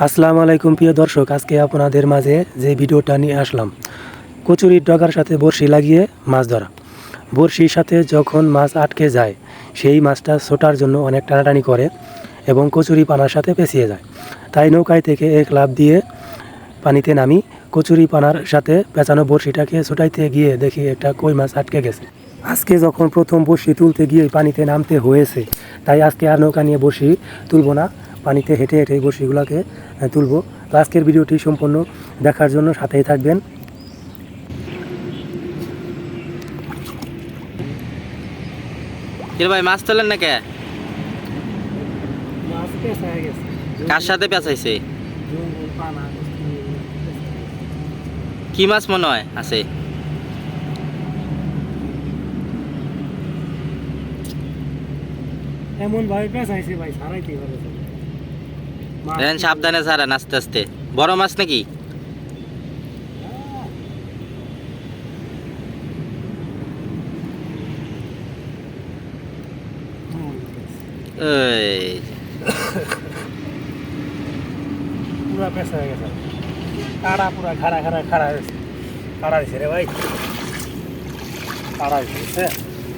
আসসালামু আলাইকুম প্রিয় দর্শক, আজকে আপনাদের মাঝে যে ভিডিওটা নিয়ে আসলাম, কচুরির ডগার সাথে বড়শি লাগিয়ে মাছ ধরা। বড়শির সাথে যখন মাছ আটকে যায়, সেই মাছটা ছোটার জন্য অনেক টানাটানি করে এবং কচুরি পানার সাথে পেঁচিয়ে যায়। তাই নৌকায় থেকে এক লাভ দিয়ে পানিতে নামি কচুরি পানার সাথে পেঁচানো বড়শিটাকে ছোটাইতে গিয়ে দেখি একটা কই মাছ আটকে গেছে। আজকে যখন প্রথম বড়শি তুলতে গিয়ে পানিতে নামতে হয়েছে, তাই আজকে আর নৌকা নিয়ে বড়শি তুলব না। পানিতে হেঁটে হেঁটে বড়শিগুলোকে তুলবো। তো আজকের ভিডিওটি সম্পূর্ণ দেখার জন্য সাথেই থাকবেন। ভাই মাছ তোলেন না কে কার সাথে পেঁচাইছে? কি মাছ মনে হয় আছে? এমন ভাবে পেঁচাইছে ভাই সারাইতে পারে দেখেন সাবধানে ছাড়েন আস্তে আস্তে। বড় মাছ নাকি? পুরা হয়ে গেছে। কাড়া পুরা খাড়া খাড়া খাড়া হয়েছে। খাড়া হয়েছে রে ভাই। খাড়া হয়েছে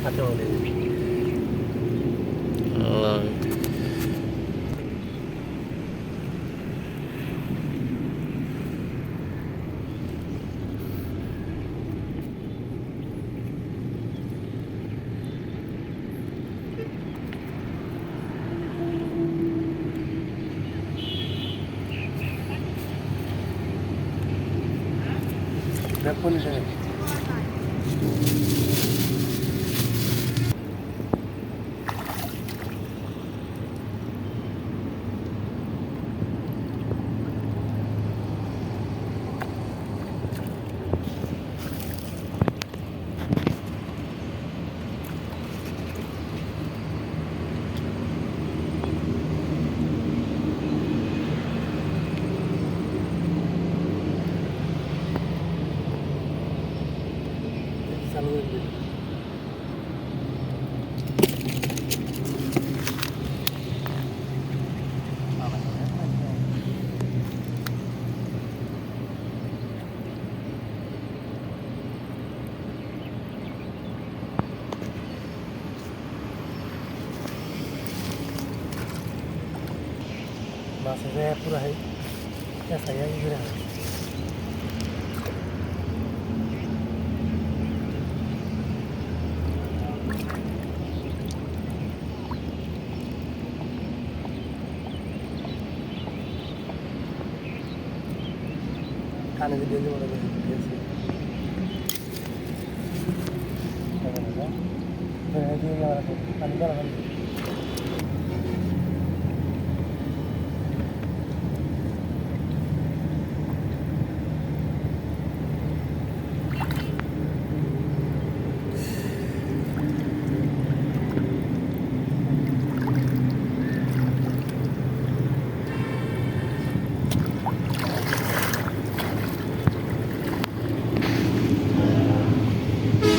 হাতে মনে ও, দেখুন চালু করে দিন। মাছের পুরা হয় পেঁচা গিয়ে হয় কানে দিয়ে দিয়ে বড় করে দিয়েছি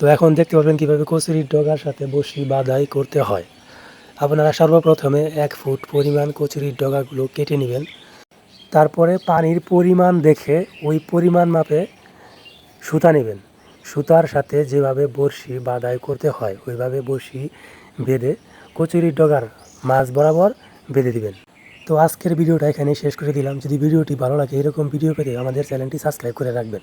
তো এখন দেখতে পাবেন কীভাবে কচুরির ডগার সাথে বসি বাদাই করতে হয়। আপনারা সর্বপ্রথমে এক ফুট পরিমাণ কচুরির ডগাগুলো কেটে নেবেন। তারপরে পানির পরিমাণ দেখে ওই পরিমাণ মাপে সুতা নেবেন। সুতার সাথে যেভাবে বড়শি বাদাই করতে হয়, ওইভাবে বড়শি বেঁধে কচুরির ডগার মাছ বরাবর বেঁধে দিবেন। তো আজকের ভিডিওটা এখানে শেষ করে দিলাম। যদি ভিডিওটি ভালো লাগে, এরকম ভিডিও পেতে আমাদের চ্যানেলটি সাবস্ক্রাইব করে রাখবেন।